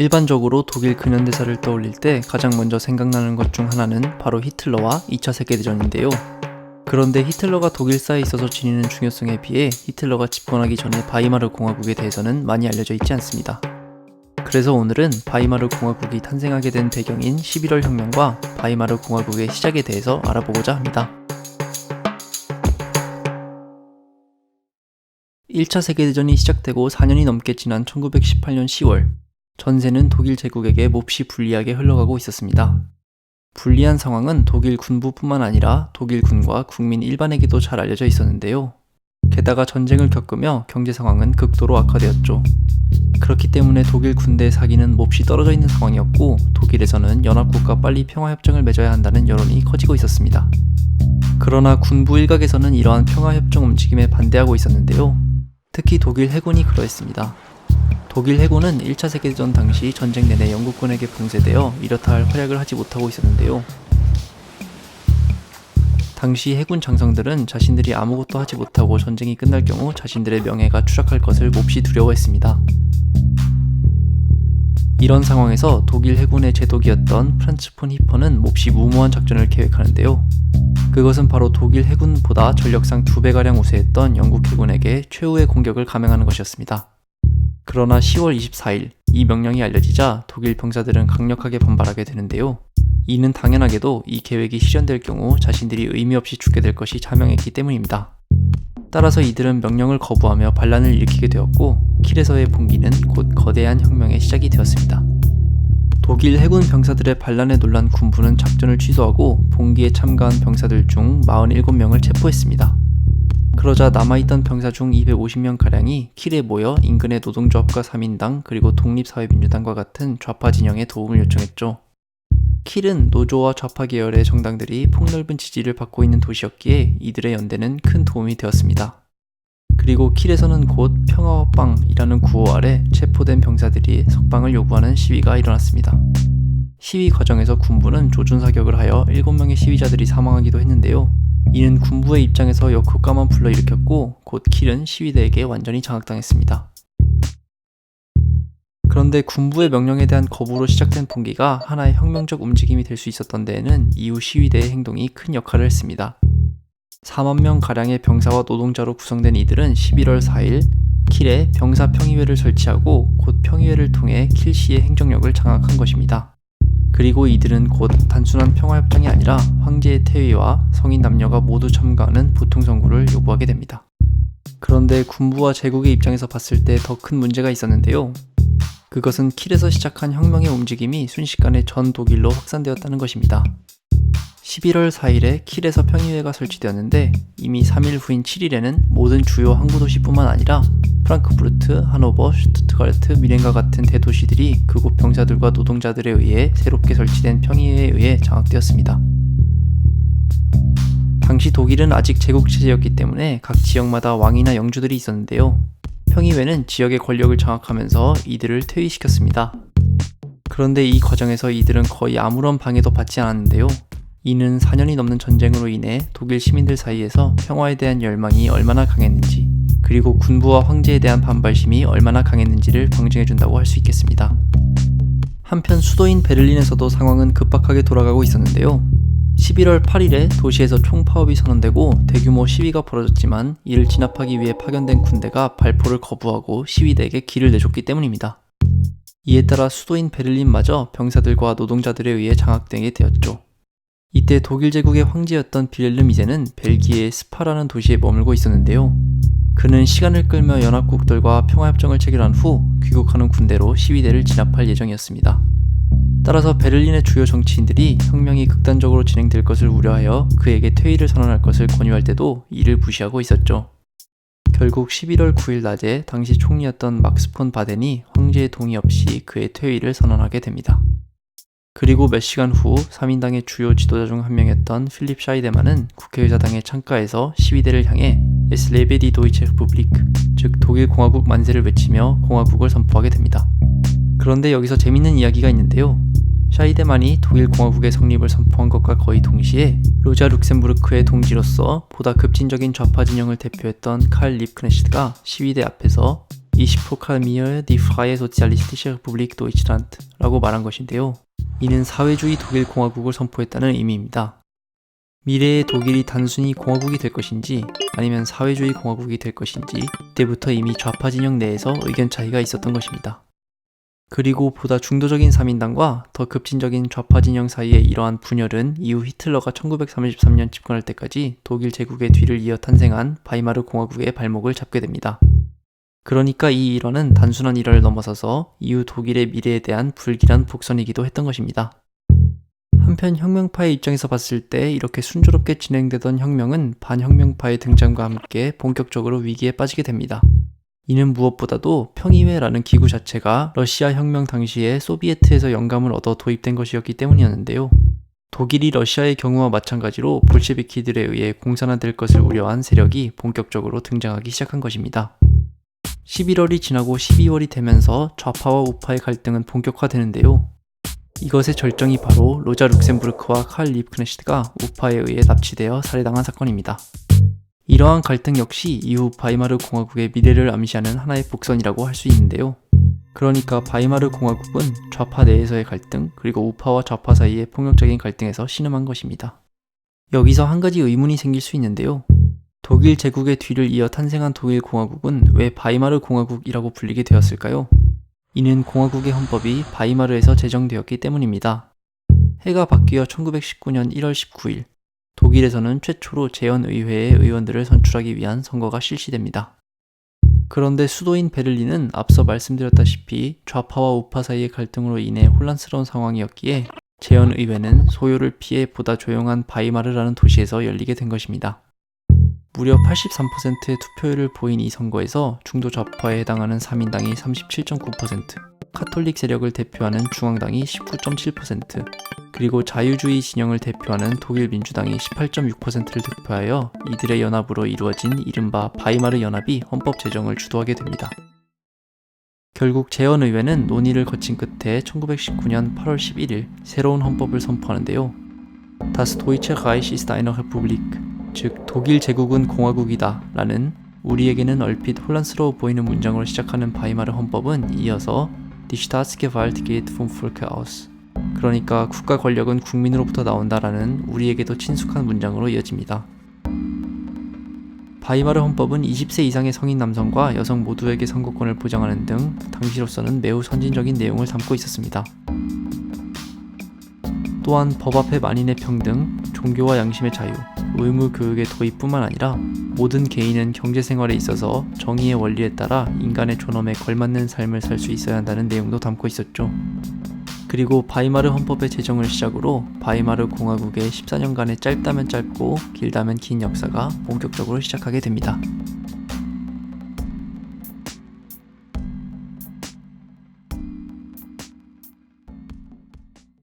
일반적으로 독일 근현대사를 떠올릴 때 가장 먼저 생각나는 것 중 하나는 바로 히틀러와 2차 세계대전인데요. 그런데 히틀러가 독일사에 있어서 지니는 중요성에 비해 히틀러가 집권하기 전에 바이마르 공화국에 대해서는 많이 알려져 있지 않습니다. 그래서 오늘은 바이마르 공화국이 탄생하게 된 배경인 11월 혁명과 바이마르 공화국의 시작에 대해서 알아보고자 합니다. 1차 세계대전이 시작되고 4년이 넘게 지난 1918년 10월, 전세는 독일 제국에게 몹시 불리하게 흘러가고 있었습니다. 불리한 상황은 독일 군부뿐만 아니라 독일 군과 국민 일반에게도 잘 알려져 있었는데요. 게다가 전쟁을 겪으며 경제 상황은 극도로 악화되었죠. 그렇기 때문에 독일 군대의 사기는 몹시 떨어져 있는 상황이었고 독일에서는 연합국과 빨리 평화협정을 맺어야 한다는 여론이 커지고 있었습니다. 그러나 군부 일각에서는 이러한 평화협정 움직임에 반대하고 있었는데요. 특히 독일 해군이 그러했습니다. 독일 해군은 1차 세계대전 당시 전쟁 내내 영국군에게 봉쇄되어 이렇다 할 활약을 하지 못하고 있었는데요. 당시 해군 장성들은 자신들이 아무것도 하지 못하고 전쟁이 끝날 경우 자신들의 명예가 추락할 것을 몹시 두려워했습니다. 이런 상황에서 독일 해군의 제독이었던 프란츠 폰 히퍼는 몹시 무모한 작전을 계획하는데요. 그것은 바로 독일 해군보다 전력상 두 배가량 우세했던 영국 해군에게 최후의 공격을 감행하는 것이었습니다. 그러나 10월 24일 이 명령이 알려지자 독일 병사들은 강력하게 반발하게 되는데요. 이는 당연하게도 이 계획이 실현될 경우 자신들이 의미 없이 죽게 될 것이 자명했기 때문입니다. 따라서 이들은 명령을 거부하며 반란을 일으키게 되었고 킬에서의 봉기는 곧 거대한 혁명의 시작이 되었습니다. 독일 해군 병사들의 반란에 놀란 군부는 작전을 취소하고 봉기에 참가한 병사들 중 47명을 체포했습니다. 그러자 남아있던 병사 중 250명가량이 킬에 모여 인근의 노동조합과 3인당 그리고 독립사회민주당과 같은 좌파 진영에 도움을 요청했죠. 킬은 노조와 좌파 계열의 정당들이 폭넓은 지지를 받고 있는 도시였기에 이들의 연대는 큰 도움이 되었습니다. 그리고 킬에서는 곧 평화와 빵이라는 구호 아래 체포된 병사들이 석방을 요구하는 시위가 일어났습니다. 시위 과정에서 군부는 조준 사격을 하여 7명의 시위자들이 사망하기도 했는데요. 이는 군부의 입장에서 역효과만 불러일으켰고 곧 킬은 시위대에게 완전히 장악당했습니다. 그런데 군부의 명령에 대한 거부로 시작된 봉기가 하나의 혁명적 움직임이 될 수 있었던 데에는 이후 시위대의 행동이 큰 역할을 했습니다. 4만 명 가량의 병사와 노동자로 구성된 이들은 11월 4일 킬에 병사 평의회를 설치하고 곧 평의회를 통해 킬시의 행정력을 장악한 것입니다. 그리고 이들은 곧 단순한 평화협정이 아니라 황제의 퇴위와 성인 남녀가 모두 참가하는 보통 선거를 요구하게 됩니다. 그런데 군부와 제국의 입장에서 봤을 때 더 큰 문제가 있었는데요. 그것은 킬에서 시작한 혁명의 움직임이 순식간에 전 독일로 확산되었다는 것입니다. 11월 4일에 킬에서 평의회가 설치되었는데 이미 3일 후인 7일에는 모든 주요 항구 도시뿐만 아니라 프랑크푸르트, 하노버, 슈투트가르트, 미렌과 같은 대도시들이 그곳 병사들과 노동자들에 의해 새롭게 설치된 평의회에 의해 장악되었습니다. 당시 독일은 아직 제국체제였기 때문에 각 지역마다 왕이나 영주들이 있었는데요. 평의회는 지역의 권력을 장악하면서 이들을 퇴위시켰습니다. 그런데 이 과정에서 이들은 거의 아무런 방해도 받지 않았는데요. 이는 4년이 넘는 전쟁으로 인해 독일 시민들 사이에서 평화에 대한 열망이 얼마나 강했는지, 그리고 군부와 황제에 대한 반발심이 얼마나 강했는지를 방증해준다고 할 수 있겠습니다. 한편 수도인 베를린에서도 상황은 급박하게 돌아가고 있었는데요. 11월 8일에 도시에서 총파업이 선언되고 대규모 시위가 벌어졌지만 이를 진압하기 위해 파견된 군대가 발포를 거부하고 시위대에게 길을 내줬기 때문입니다. 이에 따라 수도인 베를린마저 병사들과 노동자들에 의해 장악되게 되었죠. 이때 독일 제국의 황제였던 빌헬름 2세는 벨기에의 스파라는 도시에 머물고 있었는데요. 그는 시간을 끌며 연합국들과 평화협정을 체결한 후 귀국하는 군대로 시위대를 진압할 예정이었습니다. 따라서 베를린의 주요 정치인들이 혁명이 극단적으로 진행될 것을 우려하여 그에게 퇴위를 선언할 것을 권유할 때도 이를 무시하고 있었죠. 결국 11월 9일 낮에 당시 총리였던 막스 폰 바덴이 황제의 동의 없이 그의 퇴위를 선언하게 됩니다. 그리고 몇 시간 후 3인당의 주요 지도자 중 한 명이었던 필립 샤이데만은 국회의사당의 창가에서 시위대를 향해 die Deutsche Republik, 즉 독일 공화국 만세를 외치며 공화국을 선포하게 됩니다. 그런데 여기서 재밌는 이야기가 있는데요. 샤이데만이 독일 공화국의 성립을 선포한 것과 거의 동시에 로자 룩셈부르크의 동지로서 보다 급진적인 좌파 진영을 대표했던 칼 립크네시트가 시위대 앞에서 Ich proklamiere die freie sozialistische Republik Deutschland라고 말한 것인데요. 이는 사회주의 독일 공화국을 선포했다는 의미입니다. 미래의 독일이 단순히 공화국이 될 것인지 아니면 사회주의 공화국이 될 것인지 그때부터 이미 좌파 진영 내에서 의견 차이가 있었던 것입니다. 그리고 보다 중도적인 3인당과 더 급진적인 좌파 진영 사이의 이러한 분열은 이후 히틀러가 1933년 집권할 때까지 독일 제국의 뒤를 이어 탄생한 바이마르 공화국의 발목을 잡게 됩니다. 그러니까 이 일화는 단순한 일화를 넘어서서 이후 독일의 미래에 대한 불길한 복선이기도 했던 것입니다. 한편 혁명파의 입장에서 봤을 때 이렇게 순조롭게 진행되던 혁명은 반혁명파의 등장과 함께 본격적으로 위기에 빠지게 됩니다. 이는 무엇보다도 평의회라는 기구 자체가 러시아 혁명 당시에 소비에트에서 영감을 얻어 도입된 것이었기 때문이었는데요. 독일이 러시아의 경우와 마찬가지로 볼셰비키들에 의해 공산화될 것을 우려한 세력이 본격적으로 등장하기 시작한 것입니다. 11월이 지나고 12월이 되면서 좌파와 우파의 갈등은 본격화되는데요. 이것의 절정이 바로 로자 룩셈부르크와 칼 리프크네시트가 우파에 의해 납치되어 살해당한 사건입니다. 이러한 갈등 역시 이후 바이마르 공화국의 미래를 암시하는 하나의 복선이라고 할 수 있는데요. 그러니까 바이마르 공화국은 좌파 내에서의 갈등, 그리고 우파와 좌파 사이의 폭력적인 갈등에서 신음한 것입니다. 여기서 한 가지 의문이 생길 수 있는데요. 독일 제국의 뒤를 이어 탄생한 독일 공화국은 왜 바이마르 공화국이라고 불리게 되었을까요? 이는 공화국의 헌법이 바이마르에서 제정되었기 때문입니다. 해가 바뀌어 1919년 1월 19일, 독일에서는 최초로 재헌의회의 의원들을 선출하기 위한 선거가 실시됩니다. 그런데 수도인 베를린은 앞서 말씀드렸다시피 좌파와 우파 사이의 갈등으로 인해 혼란스러운 상황이었기에 재헌의회는 소요를 피해 보다 조용한 바이마르라는 도시에서 열리게 된 것입니다. 무려 83%의 투표율을 보인 이 선거에서 중도 좌파에 해당하는 3인당이 37.9%, 카톨릭 세력을 대표하는 중앙당이 19.7%, 그리고 자유주의 진영을 대표하는 독일 민주당이 18.6%를 득표하여 이들의 연합으로 이루어진 이른바 바이마르 연합이 헌법 제정을 주도하게 됩니다. 결국 재헌의회는 논의를 거친 끝에 1919년 8월 11일 새로운 헌법을 선포하는데요. Das Deutsche Reich ist eine Republik, 즉 독일 제국은 공화국이다 라는 우리에게는 얼핏 혼란스러워 보이는 문장으로 시작하는 바이마르 헌법은 이어서 Die Staatsgewalt geht vom Volke aus 그러니까 국가 권력은 국민으로부터 나온다라는 우리에게도 친숙한 문장으로 이어집니다. 바이마르 헌법은 20세 이상의 성인 남성과 여성 모두에게 선거권을 보장하는 등 당시로서는 매우 선진적인 내용을 담고 있었습니다. 또한 법 앞에 만인의 평등, 종교와 양심의 자유, 의무 교육의 도입뿐만 아니라 모든 개인은 경제 생활에 있어서 정의의 원리에 따라 인간의 존엄에 걸맞는 삶을 살 수 있어야 한다는 내용도 담고 있었죠. 그리고 바이마르 헌법의 제정을 시작으로 바이마르 공화국의 14년간의 짧다면 짧고 길다면 긴 역사가 본격적으로 시작하게 됩니다.